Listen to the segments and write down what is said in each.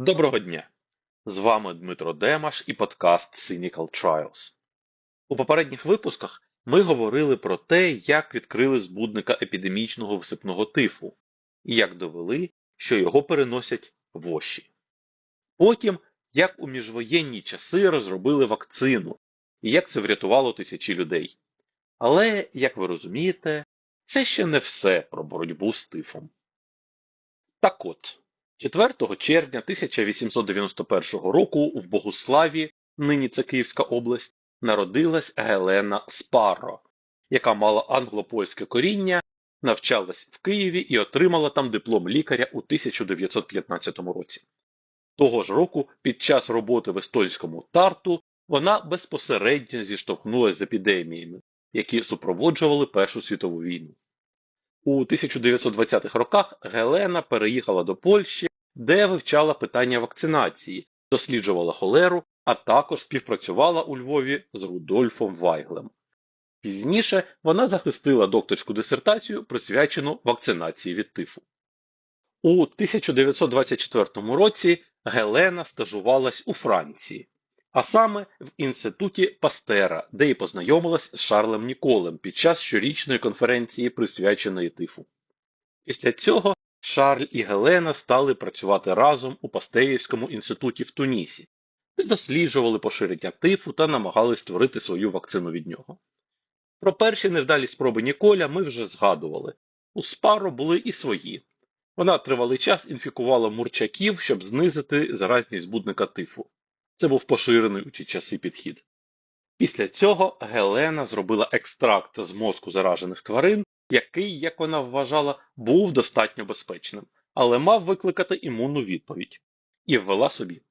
Доброго дня! З вами Дмитро Демаш і подкаст Cynical Trials. У попередніх випусках ми говорили про те, як відкрили збудника епідемічного висипного тифу і як довели, що його переносять воші. Потім, як у міжвоєнні часи розробили вакцину і як це врятувало тисячі людей. Але, як ви розумієте, це ще не все про боротьбу з тифом. Так от. 4 червня 1891 року в Богуславі, нині це Київська область, народилась Гелена Спарро, яка мала англо-польське коріння, навчалась в Києві і отримала там диплом лікаря у 1915 році. Того ж року, під час роботи в естонському тарту, вона безпосередньо зіштовхнулася з епідеміями, які супроводжували Першу світову війну. У 1920-х роках Гелена переїхала до Польщі, де вивчала питання вакцинації, досліджувала холеру, а також співпрацювала у Львові з Рудольфом Вайглем. Пізніше вона захистила докторську дисертацію, присвячену вакцинації від тифу. У 1924 році Гелена стажувалась у Франції, а саме в інституті Пастера, де й познайомилась з Шарлем Ніколем під час щорічної конференції, присвяченої тифу. Після цього Шарль і Гелена стали працювати разом у Пастерівському інституті в Тунісі, де досліджували поширення тифу та намагались створити свою вакцину від нього. Про перші невдалі спроби Ніколя ми вже згадували. У Спаро були і свої. Вона тривалий час інфікувала мурчаків, щоб знизити заразність збудника тифу. Це був поширений у ті часи підхід. Після цього Гелена зробила екстракт з мозку заражених тварин, який, як вона вважала, був достатньо безпечним, але мав викликати імунну відповідь. І ввела собі.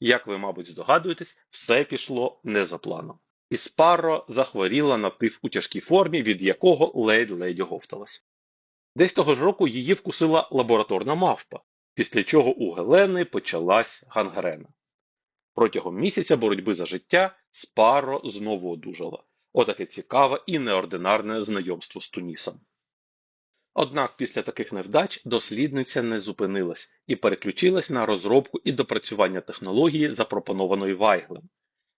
Як ви, мабуть, здогадуєтесь, все пішло не за планом. І Спарро захворіла на тиф у тяжкій формі, від якого ледь-ледь оговталась. Десь того ж року її вкусила лабораторна мавпа, після чого у Гелени почалась гангрена. Протягом місяця боротьби за життя Спаро знову одужала. Отаке цікаве і неординарне знайомство з Тунісом. Однак після таких невдач дослідниця не зупинилась і переключилась на розробку і допрацювання технології, запропонованої Вайглем,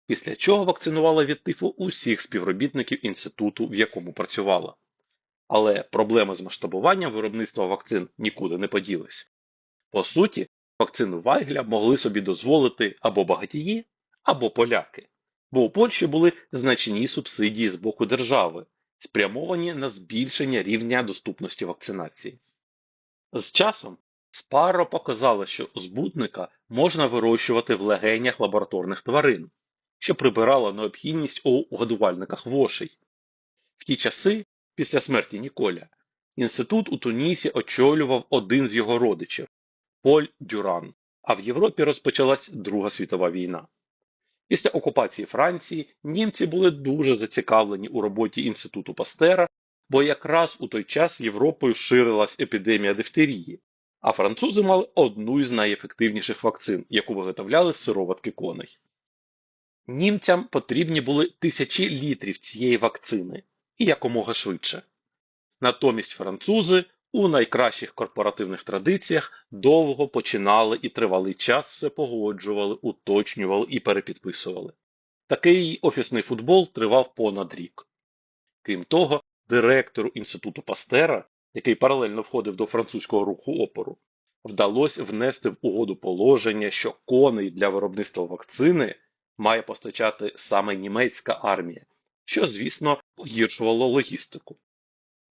після чого вакцинувала від тифу усіх співробітників інституту, в якому працювала. Але проблеми з масштабуванням виробництва вакцин нікуди не поділись. По суті, вакцину Вайгля могли собі дозволити або багатії, або поляки, бо у Польщі були значні субсидії з боку держави, спрямовані на збільшення рівня доступності вакцинації. З часом Спаро показала, що збудника можна вирощувати в легенях лабораторних тварин, що прибирало необхідність у годувальниках вошей. В ті часи, після смерті Ніколя, інститут у Тунісі очолював один з його родичів Поль Дюран, а в Європі розпочалась Друга світова війна. Після окупації Франції німці були дуже зацікавлені у роботі інституту Пастера, бо якраз у той час Європою ширилась епідемія дифтерії, а французи мали одну із найефективніших вакцин, яку виготовляли сироватки коней. Німцям потрібні були тисячі літрів цієї вакцини і якомога швидше. Натомість французи у найкращих корпоративних традиціях довго починали і тривалий час все погоджували, уточнювали і перепідписували. Такий офісний футбол тривав понад рік. Крім того, директору інституту Пастера, який паралельно входив до французького руху опору, вдалося внести в угоду положення, що коней для виробництва вакцини має постачати саме німецька армія, що, звісно, погіршувало логістику.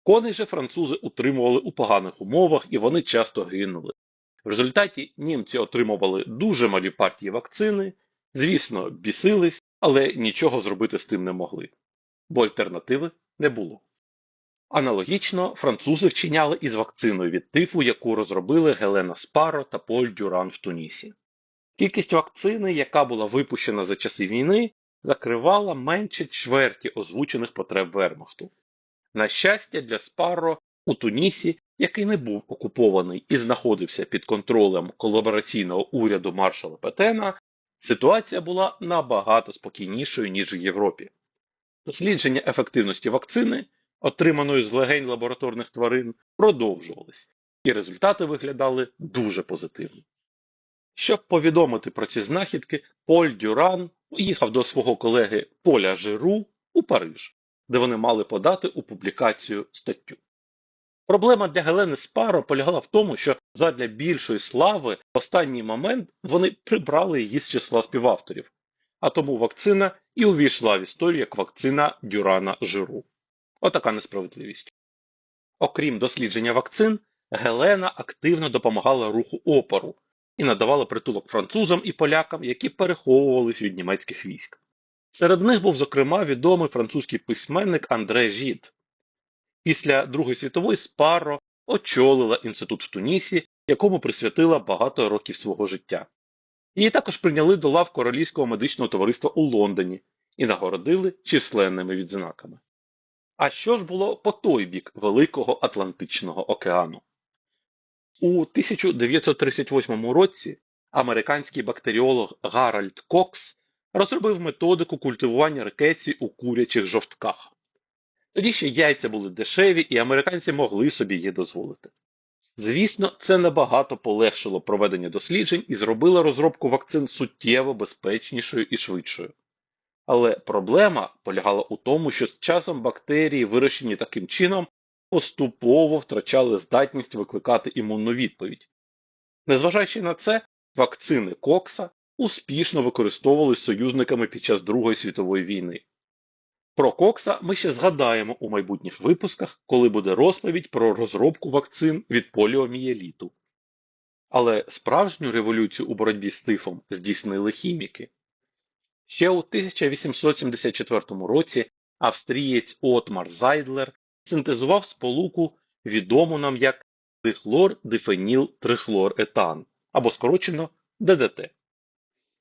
Коней же французи утримували у поганих умовах і вони часто гинули. В результаті німці отримували дуже малі партії вакцини, звісно, бісились, але нічого зробити з тим не могли, бо альтернативи не було. Аналогічно французи вчиняли із вакциною від тифу, яку розробили Гелена Спаро та Поль Дюран в Тунісі. Кількість вакцини, яка була випущена за часи війни, закривала менше чверті озвучених потреб Вермахту. На щастя, для Спарро у Тунісі, який не був окупований і знаходився під контролем колабораційного уряду маршала Петена, ситуація була набагато спокійнішою, ніж в Європі. Дослідження ефективності вакцини, отриманої з легень лабораторних тварин, продовжувались, і результати виглядали дуже позитивно. Щоб повідомити про ці знахідки, Поль Дюран поїхав до свого колеги Поля Жиру у Париж, де вони мали подати у публікацію статтю. Проблема для Гелени Спаро полягала в тому, що задля більшої слави в останній момент вони прибрали її з числа співавторів, а тому вакцина і увійшла в історію як вакцина Дюрана Жиру. Отака несправедливість. Окрім дослідження вакцин, Гелена активно допомагала руху опору і надавала притулок французам і полякам, які переховувались від німецьких військ. Серед них був, зокрема, відомий французький письменник Андре Жід. Після Другої світової Спарро очолила інститут в Тунісі, якому присвятила багато років свого життя. Її також прийняли до лав Королівського медичного товариства у Лондоні і нагородили численними відзнаками. А що ж було по той бік Великого Атлантичного океану? У 1938 році американський бактеріолог Гаральд Кокс розробив методику культивування рикеції у курячих жовтках. Тоді ще яйця були дешеві, і американці могли собі їх дозволити. Звісно, це набагато полегшило проведення досліджень і зробило розробку вакцин суттєво безпечнішою і швидшою. Але проблема полягала у тому, що з часом бактерії, вирощені таким чином, поступово втрачали здатність викликати імунну відповідь. Незважаючи на це, вакцини Кокса успішно використовувались союзниками під час Другої світової війни. Про Кокса ми ще згадаємо у майбутніх випусках, коли буде розповідь про розробку вакцин від поліомієліту. Але справжню революцію у боротьбі з тифом здійснили хіміки. Ще у 1874 році австрієць Отмар Зайдлер синтезував сполуку, відому нам як дихлор-дифеніл-трихлоретан або скорочено ДДТ.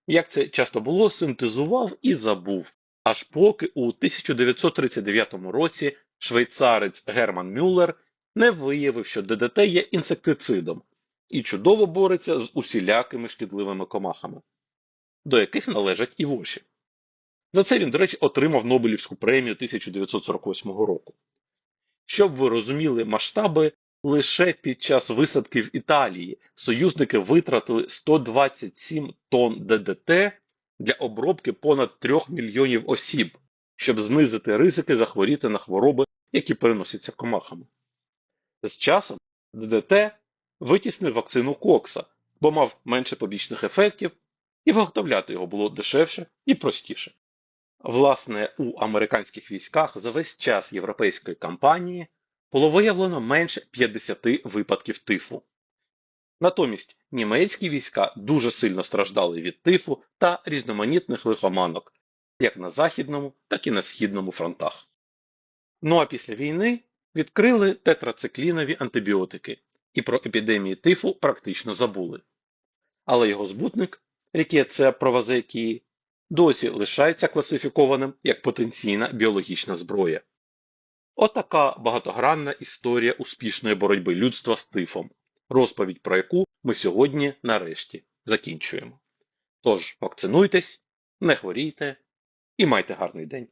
Як це часто було, синтезував і забув, аж поки у 1939 році швейцарець Герман Мюллер не виявив, що ДДТ є інсектицидом і чудово бореться з усілякими шкідливими комахами, до яких належать і воші. За це він, до речі, отримав Нобелівську премію 1948 року. Щоб ви розуміли масштаби, лише під час висадки в Італії союзники витратили 127 тонн ДДТ для обробки понад 3 мільйонів осіб, щоб знизити ризики захворіти на хвороби, які переносяться комахами. З часом ДДТ витіснив вакцину Кокса, бо мав менше побічних ефектів, і виготовляти його було дешевше і простіше. Власне, у американських військах за весь час європейської кампанії було виявлено менше 50 випадків тифу. Натомість німецькі війська дуже сильно страждали від тифу та різноманітних лихоманок, як на Західному, так і на Східному фронтах. Ну а після війни відкрили тетрациклінові антибіотики і про епідемії тифу практично забули. Але його збутник рікеція провазекії досі лишається класифікованим як потенційна біологічна зброя. Отака багатогранна історія успішної боротьби людства з тифом, розповідь про яку ми сьогодні нарешті закінчуємо. Тож, вакцинуйтесь, не хворійте і майте гарний день!